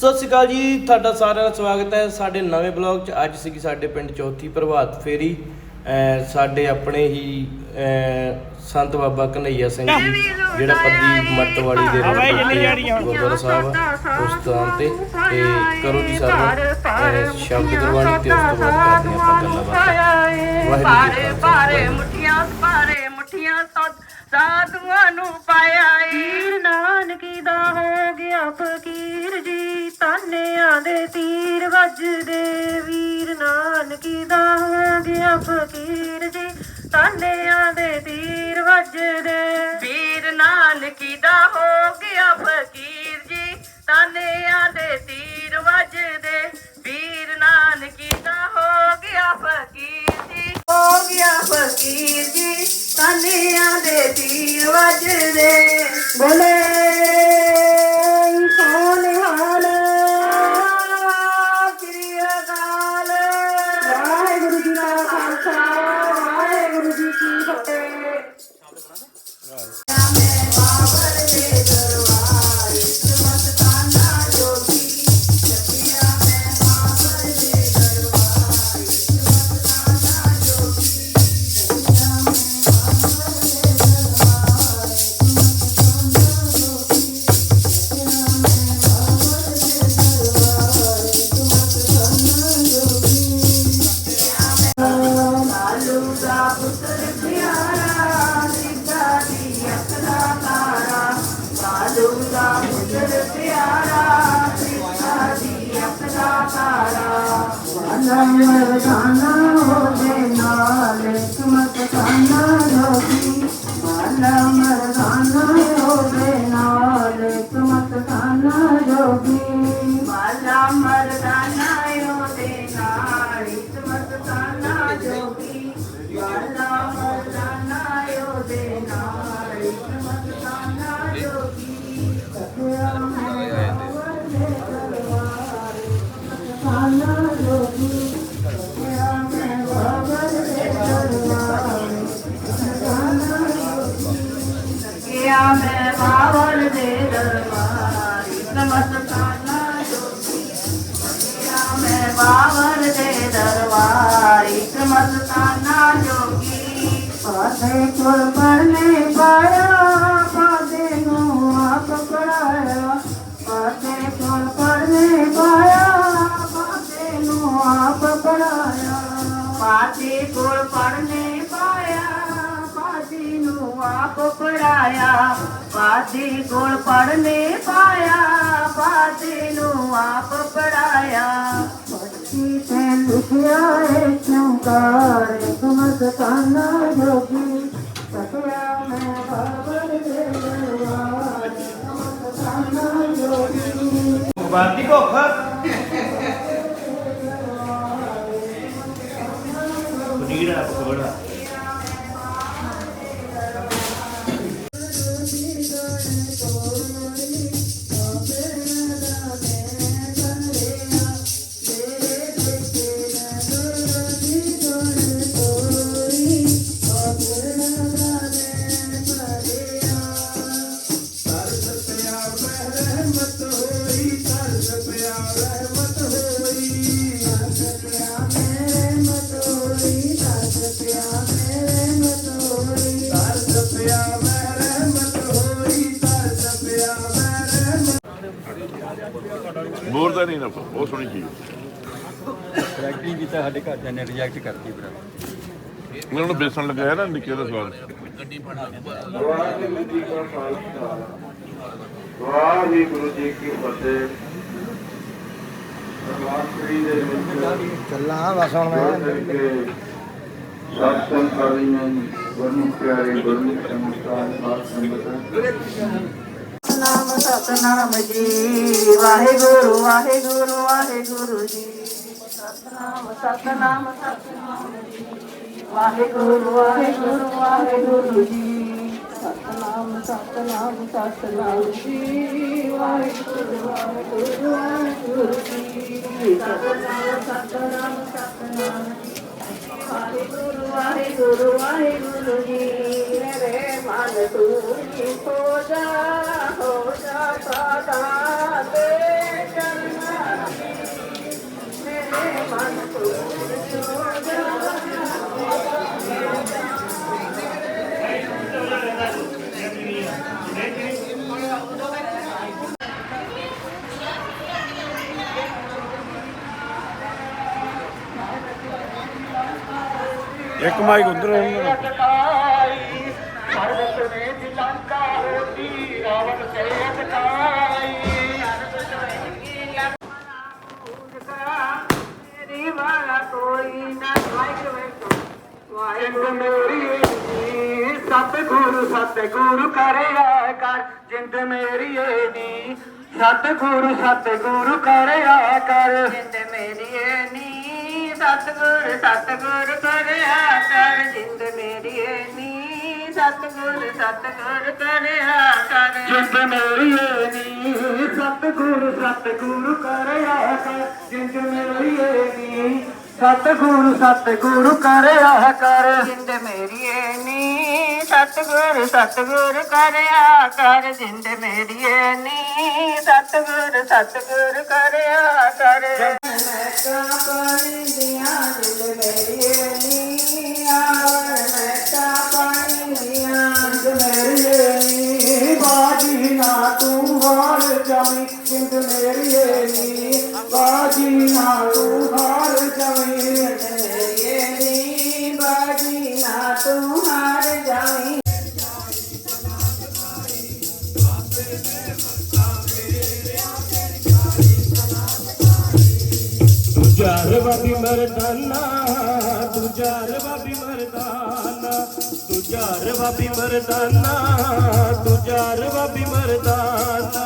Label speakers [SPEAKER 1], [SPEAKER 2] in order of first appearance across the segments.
[SPEAKER 1] ਸਤਿ ਸ਼੍ਰੀ ਅਕਾਲ ਜੀ ਤੁਹਾਡਾ ਸਾਰਿਆਂ ਦਾ ਸਵਾਗਤ ਹੈ ਸਾਡੇ ਨਵੇਂ ਬਲੌਗ 'ਚ। ਅੱਜ ਸੀਗੀ ਸਾਡੇ ਪਿੰਡ ਚੌਥੀ ਪ੍ਰਭਾਤ ਫੇਰੀ। ਸਾਡੇ ਆਪਣੇ ਹੀ ਸੰਤ ਬਾਬਾ ਕਨਈਆ ਸਿੰਘ ਜੀ ਜਿਹੜਾ ਪੱਦੀ ਮੱਟ ਵਾਲੀ ਦੇ ਰੋਡ ਗੁਰਦੁਆਰਾ ਸਾਹਿਬ ਉਸ ਸਥਾਨ ਤੇ। ਤੇ ਕਰੋ ਜੀ ਸਾਰੇ ਸ਼ਬਦ ਗੁਰਬਾਣੀ ਤੇ ਉਸ ਤੋਂ ਬਾਅਦ ਕਰਦੇ ਆਪਾਂ ਗੱਲਾਂ ਬਾਤਾਂ। ਵਾਹਿਗੁਰੂ ਜੀ ਕਾ ਖਾਲਸਾ।
[SPEAKER 2] ਮੁੱਠੀਆਂ ਪਾਰੇ ਮੁੱਠੀਆਂ ਸਾਧ- ਸਾਧੂਆਂ ਨੂੰ ਪਾਇਆ
[SPEAKER 3] ਵੀਰ ਨਾਨਕੀ ਦਾ ਹੋ ਗਿਆ ਫਕੀਰ ਜੀ ਤਾਨਿਆਂ ਦੇ ਤੀਰ ਵੱਜਦੇ। ਵੀਰ ਨਾਨਕੀ ਦਾ ਹੋ ਗਿਆ ਫਕੀਰ ਜੀ ਤਾਨਿਆਂ ਦੇ ਤੀਰ ਵੱਜਦੇ।
[SPEAKER 2] ਵੀਰ ਨਾਨਕੀ ਦਾ ਹੋ ਗਿਆ ਫਕੀਰ ਜੀ ਤਾਨਿਆਂ ਦੇ ਤੀਰ ਵੱਜਦੇ। ਵੀਰ ਨਾਨਕੀ ਦਾ ਹੋ ਗਿਆ ਫਕੀਰ ਜੀ। ਹੋ ਗਿਆ ਫਕੀਰ ਜੀ ਤਾਨਿਆਂ
[SPEAKER 3] ਦਰਬਾਰ
[SPEAKER 2] ਇਸਮਤ ਸਾਨਾ ਮੈਂ ਬਾਵਲ ਦੇ ਦਰਬਾਰ ਇਸਮਤ ਸਾਨਾ ਜੋਗੀ
[SPEAKER 3] ਪਾਦੇ ਕੋਲ ਪੜਨੇ ਪਾਇਆ ਪਾਦੇ ਨੂੰ ਆਪ ਪੜਾਇਆ ਪਾਸੇ ਕੋਲ ਪੜਨੇ ਪਾਇਆ ਪਾਦੇ ਨੂੰ ਆਪ ਪੜਾਇਆ
[SPEAKER 2] ਪਾਸੇ ਕੋਲ ਪੜਨੇ ਆਪ ਪੜਾਇਆ ਪਾਤੀ ਕੋਲ ਪੜਨੇ ਪਾਇਆ ਪਾਤੀ ਨੂੰ ਆਪ ਪੜਾਇਆ।
[SPEAKER 3] ਪੱਤੀ ਤੇ ਲਿਖਿਆ ਏ ਕਿਉਂ ਕਾਰ ਤੁਮਸ ਕਾਨਾ ਜੋਗੀ। ਸਤਿਆ ਮੈਂ ਬਾਬਰ ਦੇ ਜੋਗੀ।
[SPEAKER 1] ਬਾਦੀ ਪਨੀਰ ਆ ਪਕੌੜਾ
[SPEAKER 4] ਨਹੀਂ ਨਾ ਬਹੁਤ ਸੋਹਣੀ ਚੀਜ਼।
[SPEAKER 5] ਫੈਕਟਰੀ ਵੀ ਤਾਂ ਸਾਡੇ ਘਰ ਨੇ ਰਿਜੈਕਟ ਕਰਤੀ ਭਰਾ।
[SPEAKER 4] ਉਹਨਾਂ ਨੂੰ ਬੇਸਣ ਲਗਾਇਆ ਨਾ ਨਿੱਕੇ ਦਾ ਸਵਾਦ।
[SPEAKER 6] ਵਾਹਿਗੁਰੂ ਜੀ ਕਾ ਖਾਲਸਾ ਵਾਹਿਗੁਰੂ ਜੀ ਕੀ ਫਤਿਹ ਰਾਤਰੀ ਦੇ ਵਿੱਚ
[SPEAKER 5] ਚੱਲਾਂ ਬਸ ਹੁਣ
[SPEAKER 6] ਮੈਂ ਸਤਸੰਗ ਕਰ ਹਾਂ। ਗੁਰੂ ਪਿਆਰੇ ਗੁਰੂ ਸੰਤਾਨ ਸਾਧ ਸੰਗਤ
[SPEAKER 2] ਨਾਮ ਸਤਨਾਮ ਜੀ। ਵਾਹਿਗੁਰੂ ਵਾਹਿਗੁਰੂ ਵਾਹਿਗੁਰੂ ਜੀ। ਸਤਨਾਮ ਸਤਨਾਮ ਸਤਨਾਮ ਜੀ। ਵਾਹਿਗੁਰੂ ਵਾਹਿਗੁਰੂ ਵਾਹਿਗੁਰੂ ਜੀ। ਸਤਨਾਮ ਸਤਨਾਮ ਸਤਨਾਮ ਜੀ। ਵਾਹਿਗੁਰੂ ਵਾਹਿਗੁਰੂ ਵਾਹਿਗੁਰੂ ਜੀ। ਸਤਨਾਮ ਸਤਨਾਮ ਸਤਨਾਮ ਜੀ। ਵਾਹਿਗੁਰੂ ਵਾਹਿਗੁਰੂ ਵਾਹਿਗੁਰੂ ਜੀ। ਮੇਰੇ ਮਨ ਤੂੰ ਹੀ ਹੋ ਜਾ।
[SPEAKER 7] ਇੱਕ ਮਾਈਕ ਉਧਰ
[SPEAKER 2] ਅਟਕਾਈ ਨੇ ਦਿਲੰਕਾ ਹੋਤੀ ਰਾਵਣ ਤੇ ਅਟਕਾਈ ਮੇਰੀ ਵਾਲਾ ਕੋਈ ਨਾ ਵਾਹਿਗੁਰੂ ਵਾਹਿਗੁਰੂ ਮੇਰੀ ਸਤਿਗੁਰੂ ਸਤਿਗੁਰੂ ਕਰਿਆ ਕਰ। ਜਿੰਦ ਮੇਰੀ ਏ ਨੀ ਸਤਿਗੁਰੂ ਸਤਿਗੁਰੂ ਕਰਿਆ ਕਰ। ਜਿੰਦ ਮੇਰੀ ਏ ਨੀ ਸਤਗੁਰ, ਸਤਿਗੁਰੂ ਕਰਿਆ ਕਰ ਜਿੰਦ ਮੇਰੀ ਨੀ ਸਤਿਗੁਰੂ ਸਤਿਗੁਰੂ ਕਰਿਆ ਕਰ ਜਿੰਦ ਮੇਰੀ ਨੀ ਸਤਿਗੁਰੂ ਸਤਿਗੁਰੂ ਕਰਿਆ ਕਰ ਜਿੰਦ ਮੇਰੀ ਨੀ ਸਤਿਗੁਰੂ ਸਤਿਗੁਰੂ ਕਰਿਆ ਕਰ। ਜਿੰਦ ਮੇਰੀ ਏ ਨੀ ਸਤਿਗੁਰੂ ਸਤਿਗੁਰੂ ਕਰਿਆ ਕਰ। ਜਿੰਦ ਮੇਰੀ ਏ ਨੀ ਸਤਿਗੁਰੂ ਸਤਿਗੁਰੂ ਕਰਿਆ ਕਰ। ਮੈਂ ਤਾਂ ਪਾਣੀ ਦੀਆਂ ਜਿੰਦ ਨੀ ਆਵਰ ਮੈਂ ਤਾਂ ਪਾਣੀ ਦੀਆਂ ਜਿੰਦ ਮੇਰੀ ਏ ਨੀ ਬਾਜੀ ਨਾ ਤੂੰ ਹਾਰ ਜਾਵੀਂ ਜਿੰਦ ਨੀ। ਬਾਜੀ ਨਾ ਤੂੰ ਹਾਰ ਜਾਵੀਂ ਜਿੰਦ ਮੇਰੀ ਏ ਨੀ ਬਾਜੀ ਨਾ ਤੂੰ ਹਾਰ ਜਾਵੀਂ।
[SPEAKER 1] ਦੂਜਾ ਰਵਾਬੀ ਮਰਦਾਨਾ, ਦੂਜਾ ਰਵਾਬੀ ਮਰਦਾਨਾ, ਦੂਜਾ ਰਵਾਬੀ ਮਰਦਾਨਾ, ਦੂਜਾ ਰਵਾਬੀ ਮਰਦਾਨਾ।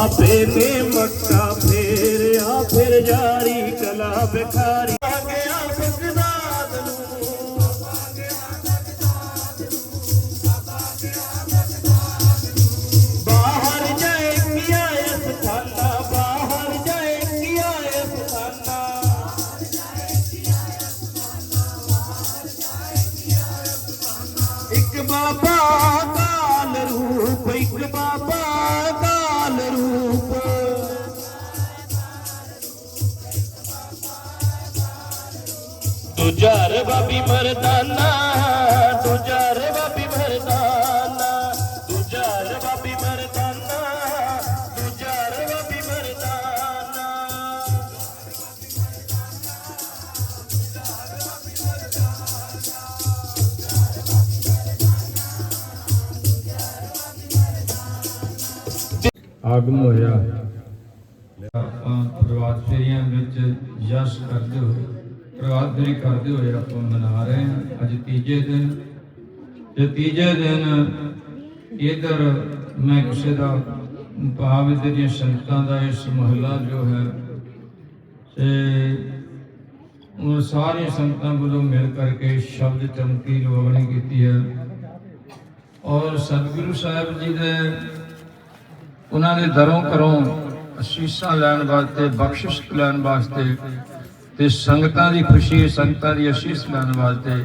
[SPEAKER 1] ਆਪੇ ਨੇ ਮੱਕਾ ਫੇਰਿਆ ਫਿਰ ਜਾਰੀ ਕਲਾ ਬਿਖਾਰੀ
[SPEAKER 5] ਆਗਮ ਹੋਇਆ। ਆਪਾਂ ਪ੍ਰਭਾਤ ਫੇਰੀਆਂ ਵਿੱਚ ਯਸ਼ ਕਰਦੇ ਹੋਏ ਪ੍ਰਭਾਤ ਫੇਰੀ ਕਰਦੇ ਹੋਏ ਆਪਾਂ ਮਨਾ ਰਹੇ ਹਾਂ। ਅੱਜ ਤੀਜੇ ਦਿਨ। ਤੇ ਤੀਜੇ ਦਿਨ ਇਧਰ ਮੈਂ ਕਿਸੇ ਦਾ ਭਾਵ ਦੀਆਂ ਸੰਗਤਾਂ ਦਾ ਇਸ ਮਹੱਲਾ ਜੋ ਹੈ। ਤੇ ਉਹ ਸਾਰੀਆਂ ਸੰਗਤਾਂ ਵੱਲੋਂ ਮਿਲ ਕਰਕੇ ਸ਼ਬਦ ਚਮਕੀ ਲੋਗਣੀ ਕੀਤੀ ਹੈ। ਔਰ ਸਤਿਗੁਰੂ ਸਾਹਿਬ ਜੀ ਦੇ ਉਹਨਾਂ ਦੇ ਦਰੋਂ ਘਰੋਂ ਅਸੀਸਾਂ ਲੈਣ ਵਾਸਤੇ, ਬਖਸ਼ਿਸ਼ ਲੈਣ ਵਾਸਤੇ ਤੇ ਸੰਗਤਾਂ ਦੀ ਖੁਸ਼ੀ, ਸੰਗਤਾਂ ਦੀ ਅਸ਼ੀਸ਼ ਲੈਣ ਵਾਸਤੇ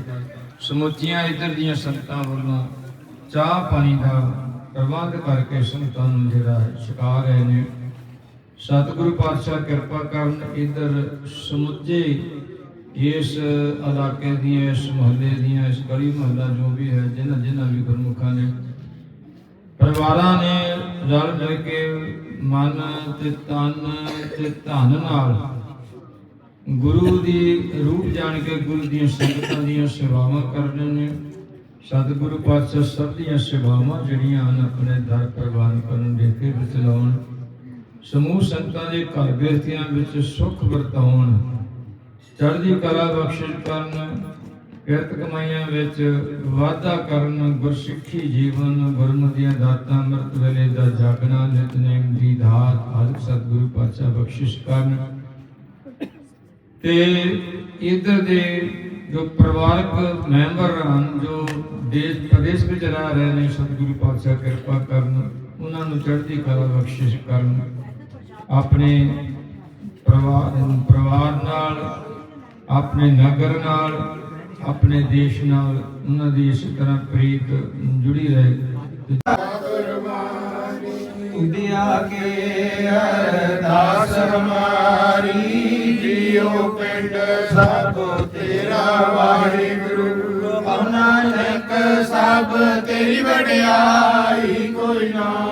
[SPEAKER 5] ਸਮੁੱਚੀਆਂ ਇੱਧਰ ਦੀਆਂ ਸੰਗਤਾਂ ਵੱਲੋਂ ਚਾਹ ਪਾਣੀ ਦਾ ਪ੍ਰਬੰਧ ਕਰਕੇ ਸੰਗਤਾਂ ਨੂੰ ਜਿਹੜਾ ਹੈ ਛਕਾ ਰਹੇ ਨੇ। ਸਤਿਗੁਰੂ ਪਾਤਸ਼ਾਹ ਕਿਰਪਾ ਕਰਨ ਇੱਧਰ ਸਮੁੱਚੇ ਇਸ ਇਲਾਕੇ ਦੀਆਂ, ਇਸ ਮੁਹੱਲੇ ਦੀਆਂ, ਇਸ ਗਲੀ ਮੁਹੱਲਾ ਜੋ ਵੀ ਹੈ, ਜਿਨ੍ਹਾਂ ਜਿਨ੍ਹਾਂ ਵੀ ਗੁਰਮੁਖਾਂ ਨੇ, ਪਰਿਵਾਰਾਂ ਨੇ ਰਲ ਮਿਲ ਕੇ ਮਨ ਤੇ ਤਨ ਤੇ ਧਨ ਨਾਲ ਗੁਰੂ ਦੀ ਰੂਪ ਜਾਣ ਕੇ ਗੁਰੂ ਦੀਆਂ ਸੰਗਤਾਂ ਦੀਆਂ ਸੇਵਾਵਾਂ ਕਰਦੇ ਨੇ ਸਤਿਗੁਰੂ ਪਾਤਸ਼ਾਹ ਸਭ ਦੀਆਂ ਸੇਵਾਵਾਂ ਜਿਹੜੀਆਂ ਹਨ ਆਪਣੇ ਦਰ ਪ੍ਰਵਾਨ ਕਰਨ ਦੇ ਕੇ ਵਿੱਚ ਲਾਉਣ। ਸਮੂਹ ਸੰਗਤਾਂ ਦੇ ਘਰ ਗ੍ਰਸਤੀਆਂ ਵਿੱਚ ਸੁਖ ਵਰਤਾਉਣ। ਚੜ੍ਹਦੀ ਕਲਾ ਬਖਸ਼ਿਸ਼ ਕਰਨ। ਕਿਰਤ ਕਮਾਈਆਂ ਵਿੱਚ ਵਾਧਾ ਕਰਨ ਗੁਰਸਿੱਖੀ ਜੀਵਨ ਗੁਰਮਤਿ ਦੀਆਂ ਦਾਤਾਂ ਅੰਮ੍ਰਿਤ ਵੇਲੇ ਦਾ ਜਾਗਣਾ ਨਿਤਨੇਮ ਦੀ ਦਾਤ ਆਦਿ ਸਤਿਗੁਰੂ ਪਾਤਸ਼ਾਹ ਬਖਸ਼ਿਸ਼ ਕਰਨ। ਤੇ ਇਧਰ ਦੇ ਜੋ ਪਰਿਵਾਰਕ ਮੈਂਬਰ ਹਨ, ਜੋ ਦੇਸ਼ ਪ੍ਰਦੇਸ਼ ਵਿੱਚ ਰਹਿ ਰਹੇ ਨੇ, ਸਤਿਗੁਰੂ ਪਾਤਸ਼ਾਹ ਕਿਰਪਾ ਕਰਨ, ਉਹਨਾਂ ਨੂੰ ਚੜ੍ਹਦੀ ਕਲਾ ਬਖਸ਼ਿਸ਼ ਕਰਨ। ਆਪਣੇ ਪਰਿਵਾਰ ਪਰਿਵਾਰ ਨਾਲ, ਆਪਣੇ ਨਗਰ ਨਾਲ ਆਪਣੇ ਦੇਸ਼ ਨਾਲ ਉਹਨਾਂ ਦੀ ਇਸ ਤਰ੍ਹਾਂ ਪ੍ਰੀਤ ਜੁੜੀ ਰਹੇ।
[SPEAKER 7] ਉਦਿਆ ਕੇ ਅਰਦਾਸ ਹਮਾਰੀ ਜੀਉ ਪਿੰਡ ਸਭ ਤੇਰਾ ਵਾਹਿਗੁਰੂ। ਹਉ ਨਾਨਕ ਸਭ ਤੇਰੀ ਵਡਿਆਈ ਕੋਈ ਨਾਮ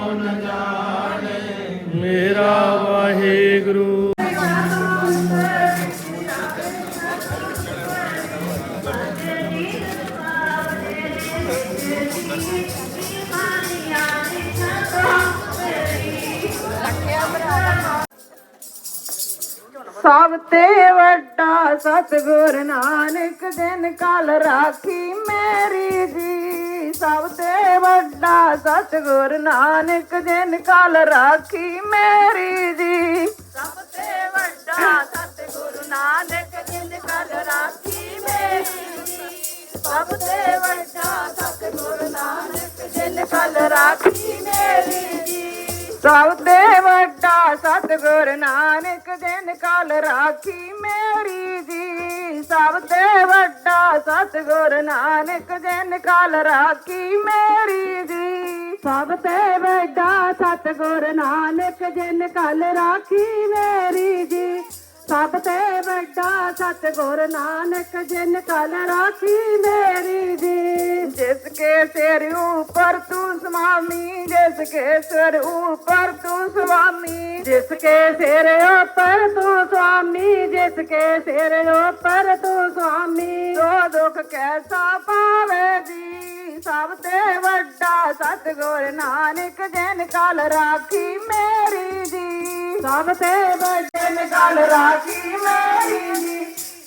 [SPEAKER 3] ਸਭ ਤੇ ਵੱਡਾ ਸਤਿਗੁਰ ਨਾਨਕ ਦਿਨ ਕਾਲ ਰਾਖੀ ਮੇਰੀ ਜੀ। ਸਭ ਤੇ ਵੱਡਾ ਸਤਿਗੁਰ ਨਾਨਕ ਦਿਨ ਕਾਲ ਰਾਖੀ ਮੇਰੀ ਜੀ। ਸਭ ਤੇ ਵੱਡਾ ਸਤਿਗੁਰ ਨਾਨਕ ਦਿਨ ਕਾਲ ਰਾਖੀ ਮੇਰੀ ਜੀ। ਸਭ ਤੇ ਵੱਡਾ ਸਤਿਗੁਰ ਨਾਨਕ ਦਿਨ ਕਾਲ ਰਾਖੀ ਮੇਰੀ ਜੀ। ਸਭ ਤੇ ਵੱਡਾ ਸਤਿਗੁਰ ਨਾਨਕ ਦਿਨ ਕਾਲ ਰਾਖੀ ਮੇਰੀ ਜੀ। ਸਭ ਤੇ ਵੱਡਾ ਸਤਿਗੁਰ ਨਾਨਕ ਦਿਨ ਕਾਲ ਰਾਖੀ ਮੇਰੀ ਜੀ। ਸਭ ਤੇ ਵੱਡਾ ਸਤਿਗੁਰ ਨਾਨਕ ਦਿਨ ਕਾਲ ਰਾਖੀ ਮੇਰੀ ਜੀ। ਸਭ ਤੇ ਵੱਡਾ ਸਤਿਗੁਰ ਨਾਨਕ, ਜਿਨ ਕਲ ਰਾਖੀ ਮੇਰੀ ਦੀ ਜਿਸ ਕੇ ਸਿਰ ਉੱਪਰ ਤੂੰ ਸੁਆਮੀ ਜਿਸ ਕੇ ਸਿਰ ਉੱਪਰ ਤੂੰ ਸੁਆਮੀ ਜਿਸ ਕੇ ਸਿਰ ਉੱਪਰ ਤੂੰ ਸੁਆਮੀ ਜਿਸ ਕੇ ਸਿਰ ਉੱਪਰ ਤੂੰ ਸੁਆਮੀ ਸੋ ਦੁੱਖ ਕੈਸਾ ਪਾਵੇ ਜੀ। ਸਭ ਤੇ ਵੱਡਾ ਸਤਿਗੁਰ ਨਾਨਕ ਜਿਨ ਕਲ ਰਾਖੀ ਮੇਰੀ ਜੀ। ਸਭ ਤੇ ਵੱਡੇ ਨਿਕਾਲ ਰਾਖੀ ਮੇਰੀ ਜੀ।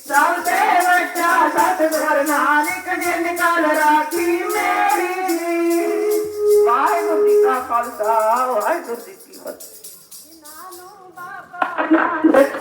[SPEAKER 3] ਸਭ ਤੇ ਵੱਡਾ ਸਤਿਗੁਰ ਨਾਨਕ ਜੀ ਨਿਕਾਲ ਰਾਖੀ ਮੇਰੀ ਜੀ। ਵਾਹਿਗੁਰੂ ਜੀ ਕਾ ਖਾਲਸਾ ਵਾਹਿਗੁਰੂ ਜੀ ਕੀ ਫਤਿਹ। ਨਾਨੂ ਬਾਬਾ ਨਾਨਕ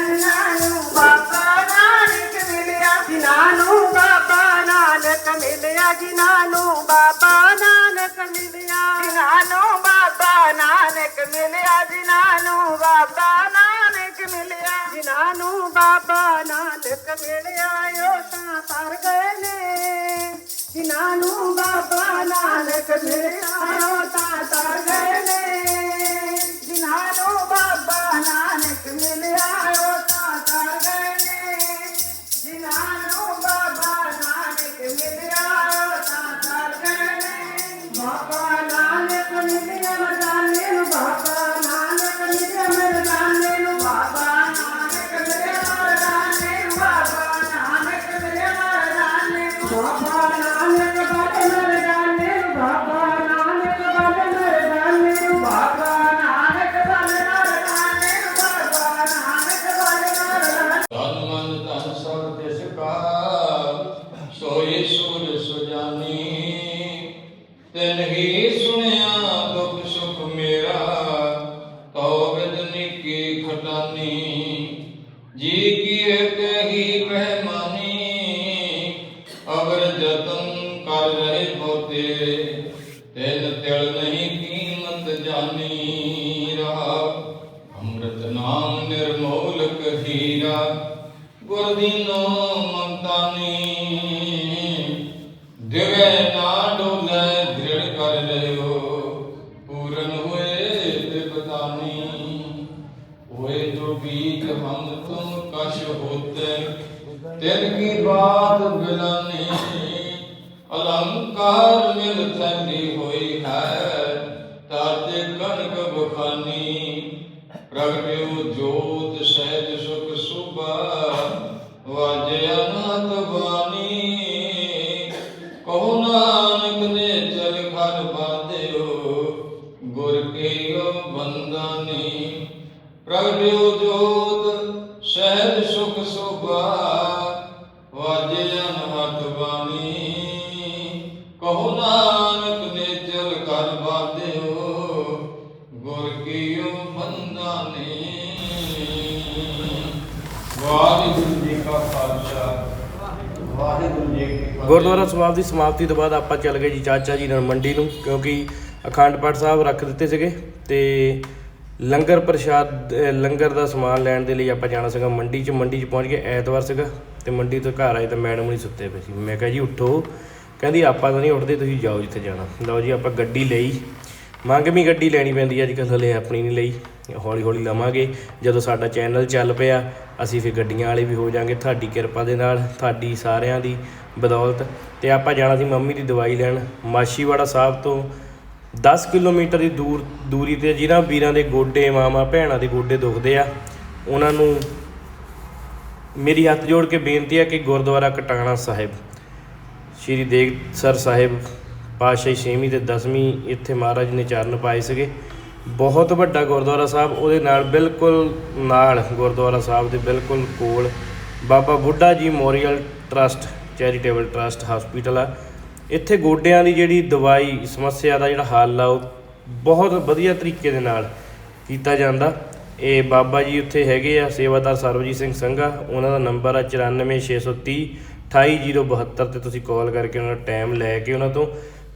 [SPEAKER 3] ਮਿਲਿਆ ਨਾਨੂ ਬਾਬਾ ਨਾਨਕ ਮਿਲਿਆ ਨਾਨੂ, ਬਾਬਾ ਨਾਨਕ ਮਿਲਿਆ ਜਿਨਾਨੂ ਬਾਬਾ ਨਾਨਕ ਮਿਲਿਆ। ਜਿਨਾਨੂ ਬਾਬਾ ਨਾਨਕ ਮਿਲਿਆ ਜਿਨਾਨੂ ਬਾਬਾ ਨਾਨਕ ਮਿਲਿਆ। ਜਿਨਾਨੂ ਬਾਬਾ ਨਾਨਕ ਮਿਲਿਆ, ਉਹ ਤਾਂ ਤਰ ਗਏ ਨੇ। ਜਿਨਾਨੂ ਬਾਬਾ ਨਾਨਕ ਮਿਲਿਆ, ਉਹ ਤਾਂ ਤਰ ਗਏ
[SPEAKER 5] ਮੰਤਾਨੀ ਦਿਵੇ ਨਾ ਡੋਲੇ, ਦ੍ਰਿੜ ਕਰ ਲਿਓ। ਪੂਰਨ ਹੋਏ ਤਿਪਤਾਨੀ ਹੋਏ ਜੋ ਬੀਜ ਹਮ ਤੁਮ ਕਸ਼ ਹੋਤੇ। ਤਿਨ ਕੀ ਬਾਤ ਬਿਲਾਨੀ। ਅਲੰਕਾਰ ਮਿਲ ਥੈਲੀ ਹੋਈ ਹੈ। ਤਾਤੇ ਕਨਕ ਬਖਾਨੀ। ਪ੍ਰਗਟਿਓ ਪ੍ਰਗਟਿਓ ਜੋਤ, ਸਹਿਜ ਸੁਖ ਸੁਭਾ, ਵਾਜੇ ਅਨਹਤ ਬਾਣੀ। ਕਹੋ ਨਾਨਕ ਨੇ ਚਲ ਘਰ ਬਾਦਿਓ ਗੁਰ ਕੀਓ ਬੰਦਾਨੀ ਵਾਹਿਗੁਰੂ ਜੀ ਕਾ ਖਾਲਸਾ। ਵਾਹਿਗੁਰੂ ਜੀ ਕੀ ਫਤਿਹ।
[SPEAKER 1] ਗੁਰਦੁਆਰਾ ਸਾਹਿਬ ਦੀ ਸਮਾਪਤੀ ਤੋਂ ਬਾਅਦ ਆਪਾਂ ਚੱਲ ਗਏ ਜੀ ਚਾਚਾ ਜੀ ਨਾਲ ਮੰਡੀ ਨੂੰ, ਕਿਉਂਕਿ ਅਖੰਡ ਪਾਠ ਸਾਹਿਬ ਰੱਖ ਦਿੱਤੇ ਸੀਗੇ, ਤੇ ਲੰਗਰ ਪ੍ਰਸ਼ਾਦ ਲੰਗਰ ਦਾ ਸਮਾਨ ਲੈਣ ਦੇ ਲਈ ਆਪਾਂ ਜਾਣਾ ਸੀਗਾ ਮੰਡੀ 'ਚ। ਮੰਡੀ 'ਚ ਪਹੁੰਚ ਗਏ ਐਤਵਾਰ ਸੀਗਾ ਤੇ ਮੰਡੀ ਤੋਂ ਘਰ ਆਏ ਤਾਂ ਮੈਡਮ ਨਹੀਂ ਸੁੱਤੇ ਪਏ ਸੀ। ਮੈਂ ਕਿਹਾ ਜੀ, ਉੱਠੋ। ਕਹਿੰਦੀ, ਆਪਾਂ ਤਾਂ ਨਹੀਂ ਉੱਠਦੇ, ਤੁਸੀਂ ਜਾਓ ਜਿੱਥੇ ਜਾਣਾ। ਲਓ ਜੀ, ਆਪਾਂ ਗੱਡੀ ਲਈ। ਮੰਗਵੀਂ ਗੱਡੀ ਲੈਣੀ ਪੈਂਦੀ ਅੱਜ ਕੱਲ੍ਹ ਹਲੇ ਆਪਣੀ ਨਹੀਂ ਲਈ। ਹੌਲੀ ਹੌਲੀ ਲਵਾਂਗੇ। ਜਦੋਂ ਸਾਡਾ ਚੈਨਲ ਚੱਲ ਪਿਆ, ਅਸੀਂ ਫਿਰ ਗੱਡੀਆਂ ਵਾਲੇ ਵੀ ਹੋ ਜਾਾਂਗੇ। ਤੁਹਾਡੀ ਕਿਰਪਾ ਦੇ ਨਾਲ, ਤੁਹਾਡੀ ਸਾਰਿਆਂ ਦੀ ਬਦੌਲਤ। ਤੇ ਆਪਾਂ ਜਾਣਾ ਸੀ ਮੰਮੀ ਦੀ ਦਵਾਈ ਲੈਣ। ਮਾਸ਼ੀਵਾੜਾ ਸਾਹਿਬ ਤੋਂ 10 ਕਿਲੋਮੀਟਰ ਦੀ ਦੂਰ ਦੂਰੀ ਤੇ ਜਿਨ੍ਹਾਂ ਵੀਰਾਂ ਦੇ ਗੋਡੇ ਮਾਮਾ ਭੈਣਾਂ ਦੇ ਗੋਡੇ ਦੁਖਦੇ ਆ, ਉਹਨਾਂ ਨੂੰ ਮੇਰੀ ਹੱਥ ਜੋੜ ਕੇ ਬੇਨਤੀ ਹੈ ਕਿ ਗੁਰਦੁਆਰਾ ਕਟਾਣਾ ਸਾਹਿਬ, ਸ਼੍ਰੀ ਦੇਗ ਸਰ ਸਾਹਿਬ ਪਾਤਸ਼ਾਹੀ ਛੇਵੀਂ ਤੇ 10ਵੀਂ ਇੱਥੇ ਮਹਾਰਾਜ ਨੇ ਚਰਨ ਪਾਏ ਸੀਗੇ। ਬਹੁਤ ਵੱਡਾ ਗੁਰਦੁਆਰਾ ਸਾਹਿਬ, ਉਹਦੇ ਨਾਲ ਬਿਲਕੁਲ ਨਾਲ ਗੁਰਦੁਆਰਾ ਸਾਹਿਬ ਦੇ ਬਿਲਕੁਲ ਕੋਲ Baba Buddha ji memorial trust, charitable trust, hospital ਆ। ਇੱਥੇ ਗੋਡਿਆਂ ਦੀ ਜਿਹੜੀ ਦਵਾਈ ਸਮੱਸਿਆ ਦਾ ਜਿਹੜਾ ਹੱਲ ਆ, ਉਹ ਬਹੁਤ ਵਧੀਆ ਤਰੀਕੇ ਦੇ ਨਾਲ ਕੀਤਾ ਜਾਂਦਾ। ਇਹ ਬਾਬਾ ਜੀ ਉੱਥੇ ਹੈਗੇ ਆ, ਸੇਵਾਦਾਰ ਸਰਬਜੀਤ ਸਿੰਘ ਸੰਘਾ, ਉਹਨਾਂ ਦਾ ਨੰਬਰ ਆ 94630 28072 ਤੇ ਤੁਸੀਂ ਕਾਲ ਕਰਕੇ ਉਹਨਾਂ ਦਾ ਟਾਈਮ ਲੈ ਕੇ ਉਹਨਾਂ ਤੋਂ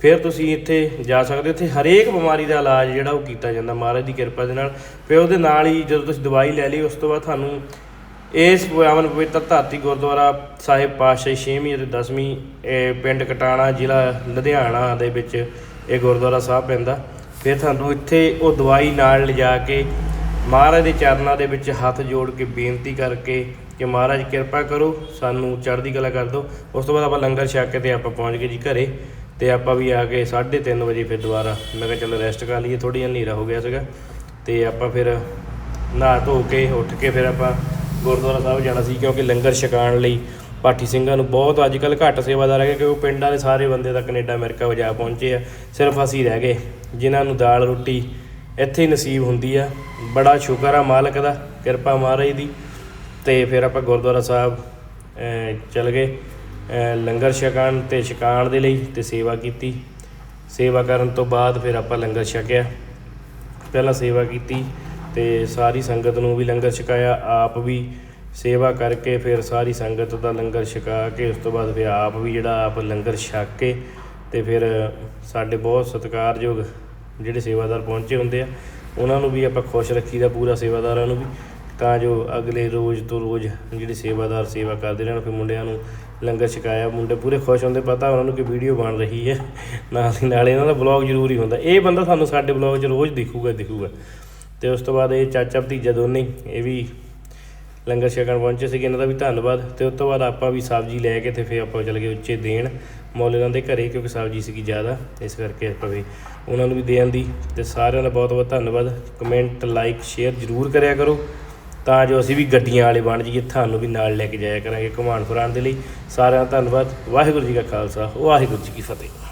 [SPEAKER 1] ਫਿਰ ਤੁਸੀਂ ਇੱਥੇ ਜਾ ਸਕਦੇ ਹੋ। ਇੱਥੇ ਹਰੇਕ ਬਿਮਾਰੀ ਦਾ ਇਲਾਜ ਜਿਹੜਾ ਉਹ ਕੀਤਾ ਜਾਂਦਾ। ਮਹਾਰਾਜ ਦੀ ਕਿਰਪਾ ਦੇ ਨਾਲ। ਫਿਰ ਉਹਦੇ ਨਾਲ ਹੀ ਜਦੋਂ ਤੁਸੀਂ ਦਵਾਈ ਲੈ ਲਈ, ਉਸ ਤੋਂ ਬਾਅਦ ਤੁਹਾਨੂੰ ਇਸ ਪਾਵਨ ਪਵਿੱਤਰ ਧਰਤੀ ਗੁਰਦੁਆਰਾ ਸਾਹਿਬ ਪਾਤਸ਼ਾਹੀ 6ਵੀਂ ਅਤੇ 10ਵੀਂ ਇਹ ਪਿੰਡ ਕਟਾਣਾ ਜ਼ਿਲ੍ਹਾ ਲੁਧਿਆਣਾ ਦੇ ਵਿੱਚ ਇਹ ਗੁਰਦੁਆਰਾ ਸਾਹਿਬ ਪੈਂਦਾ। ਫਿਰ ਤੁਹਾਨੂੰ ਇੱਥੇ ਉਹ ਦਵਾਈ ਨਾਲ ਲਿਜਾ ਕੇ ਮਹਾਰਾਜ ਦੇ ਚਰਨਾਂ ਦੇ ਵਿੱਚ ਹੱਥ ਜੋੜ ਕੇ ਬੇਨਤੀ ਕਰਕੇ ਕਿ ਮਹਾਰਾਜ ਕਿਰਪਾ ਕਰੋ, ਸਾਨੂੰ ਚੜ੍ਹਦੀ ਕਲਾ ਕਰ ਦਿਓ। ਉਸ ਤੋਂ ਬਾਅਦ ਆਪਾਂ ਲੰਗਰ ਛਕ ਕੇ ਤੇ ਆਪਾਂ ਪਹੁੰਚ ਗਏ ਜੀ ਘਰੇ ਤੇ ਆਪਾਂ ਵੀ ਆ ਕੇ 3:30 ਵਜੇ ਫਿਰ ਦੁਬਾਰਾ। ਮੈਂ ਕਿਹਾ ਚਲੋ ਰੈਸਟ ਕਰ ਲਈਏ ਥੋੜੀ ਜਿਹਾ ਹਨੇਰਾ ਹੋ ਗਿਆ ਸੀਗਾ ਤੇ ਆਪਾਂ ਫਿਰ ਨਹਾ ਧੋ ਕੇ, ਉੱਠ ਕੇ ਫਿਰ ਆਪਾਂ ਗੁਰਦੁਆਰਾ ਸਾਹਿਬ ਜਾਣਾ ਸੀ ਕਿਉਂਕਿ ਲੰਗਰ ਛਕਾਉਣ ਲਈ ਪਾਠੀ ਸਿੰਘਾਂ ਨੂੰ ਬਹੁਤ ਅੱਜ ਕੱਲ੍ਹ ਘੱਟ ਸੇਵਾਦਾਰ ਹੈਗੇ ਕਿਉਂਕਿ ਪਿੰਡਾਂ ਦੇ ਸਾਰੇ ਬੰਦੇ ਤਾਂ ਕੈਨੇਡਾ ਅਮਰੀਕਾ ਵਜਾ ਪਹੁੰਚੇ ਆ। ਸਿਰਫ ਅਸੀਂ ਰਹਿ ਗਏ ਜਿਨ੍ਹਾਂ ਨੂੰ ਦਾਲ ਰੋਟੀ ਇੱਥੇ ਹੀ ਨਸੀਬ ਹੁੰਦੀ ਆ। ਬੜਾ ਸ਼ੁਕਰ ਆ ਮਾਲਕ ਦਾ ਕਿਰਪਾ ਮਹਾਰਾਜ ਦੀ। ਤੇ ਫਿਰ ਆਪਾਂ ਗੁਰਦੁਆਰਾ ਸਾਹਿਬ ਅਹ, ਚਲ ਗਏ। ਲੰਗਰ ਛਕਾਉਣ ਤੇ ਛਕਾਉਣ ਦੇ ਲਈ ਤੇ ਸੇਵਾ ਕੀਤੀ। ਸੇਵਾ ਕਰਨ ਤੋਂ ਬਾਅਦ ਫਿਰ ਆਪਾਂ ਲੰਗਰ ਛਕਿਆ। ਪਹਿਲਾਂ ਸੇਵਾ ਕੀਤੀ। ਤੇ ਸਾਰੀ ਸੰਗਤ ਨੂੰ ਵੀ ਲੰਗਰ ਛਕਾਇਆ, ਆਪ ਵੀ ਸੇਵਾ ਕਰਕੇ ਫਿਰ ਸਾਰੀ ਸੰਗਤ ਦਾ ਲੰਗਰ ਛਕਾ ਕੇ, ਉਸ ਤੋਂ ਬਾਅਦ ਫਿਰ ਆਪ ਵੀ ਜਿਹੜਾ ਆਪ ਲੰਗਰ ਛਕ ਕੇ ਤੇ ਫਿਰ ਸਾਡੇ ਬਹੁਤ ਸਤਿਕਾਰਯੋਗ ਜਿਹੜੇ ਸੇਵਾਦਾਰ ਪਹੁੰਚੇ ਹੁੰਦੇ ਆ, ਉਹਨਾਂ ਨੂੰ ਵੀ ਆਪਾਂ ਖੁਸ਼ ਰੱਖੀਦਾ ਪੂਰਾ ਸੇਵਾਦਾਰਾਂ ਨੂੰ ਵੀ, ਤਾਂ ਜੋ ਅਗਲੇ ਰੋਜ਼ ਤੋਂ ਰੋਜ਼ ਜਿਹੜੇ ਸੇਵਾਦਾਰ ਸੇਵਾ ਕਰਦੇ ਰਹਿਣ, ਫਿਰ ਮੁੰਡਿਆਂ ਨੂੰ ਲੰਗਰ ਛਕਾਇਆ, ਮੁੰਡੇ ਪੂਰੇ ਖੁਸ਼ ਹੁੰਦੇ, ਪਤਾ ਉਹਨਾਂ ਨੂੰ ਕਿ ਵੀਡੀਓ ਬਣ ਰਹੀ ਹੈ, ਨਾਲ ਦੀ ਨਾਲ ਇਹਨਾਂ ਦਾ ਬਲੌਗ ਜ਼ਰੂਰੀ ਹੁੰਦਾ, ਇਹ ਬੰਦਾ ਸਾਨੂੰ ਸਾਡੇ ਬਲੌਗ 'ਚ ਰੋਜ਼ ਦਿਖੂਗਾ ਦਿਖੂਗਾ। ਤੇ ਉਸ ਤੋਂ ਬਾਅਦ ਇਹ ਚਾਚਾ ਭਤੀਜਾ ਦੋਨੇ, ਇਹ ਵੀ ਲੰਗਰ ਛਕਣ ਪਹੁੰਚੇ ਸੀਗੇ, ਇਹਨਾਂ ਦਾ ਵੀ ਧੰਨਵਾਦ। ਤੇ ਉਸ ਤੋਂ ਬਾਅਦ ਆਪਾਂ ਵੀ ਸਬਜ਼ੀ ਲੈ ਕੇ ਤੇ ਫਿਰ ਆਪਾਂ ਚਲੇ ਗਏ ਉੱਚੇ ਦੇਣ। ਮੌਲਵੀਆਂ ਦੇ ਘਰੇ, ਕਿਉਂਕਿ ਸਬਜ਼ੀ ਸੀਗੀ ਜ਼ਿਆਦਾ, ਇਸ ਕਰਕੇ ਆਪਾਂ ਵੀ ਉਹਨਾਂ ਨੂੰ ਵੀ ਦੇਣ ਦੀ। ਤੇ ਸਾਰਿਆਂ ਦਾ ਬਹੁਤ ਬਹੁਤ ਧੰਨਵਾਦ। ਕਮੈਂਟ, ਲਾਈਕ, ਸ਼ੇਅਰ ਜ਼ਰੂਰ ਕਰਿਆ ਕਰੋ, ਤਾਂ ਜੋ ਅਸੀਂ ਵੀ ਗੱਡੀਆਂ ਵਾਲੇ ਬਣ ਜਾਈਏ, ਤੁਹਾਨੂੰ ਵੀ ਨਾਲ ਲੈ ਕੇ ਜਾਇਆ ਕਰਾਂਗੇ ਘੁਮਾਣ ਫਿਰਾਉਣ ਦੇ ਲਈ। ਸਾਰਿਆਂ ਦਾ ਧੰਨਵਾਦ। ਵਾਹਿਗੁਰੂ ਜੀ ਕਾ ਖਾਲਸਾ, ਵਾਹਿਗੁਰੂ ਜੀ ਕੀ ਫਤਿਹ।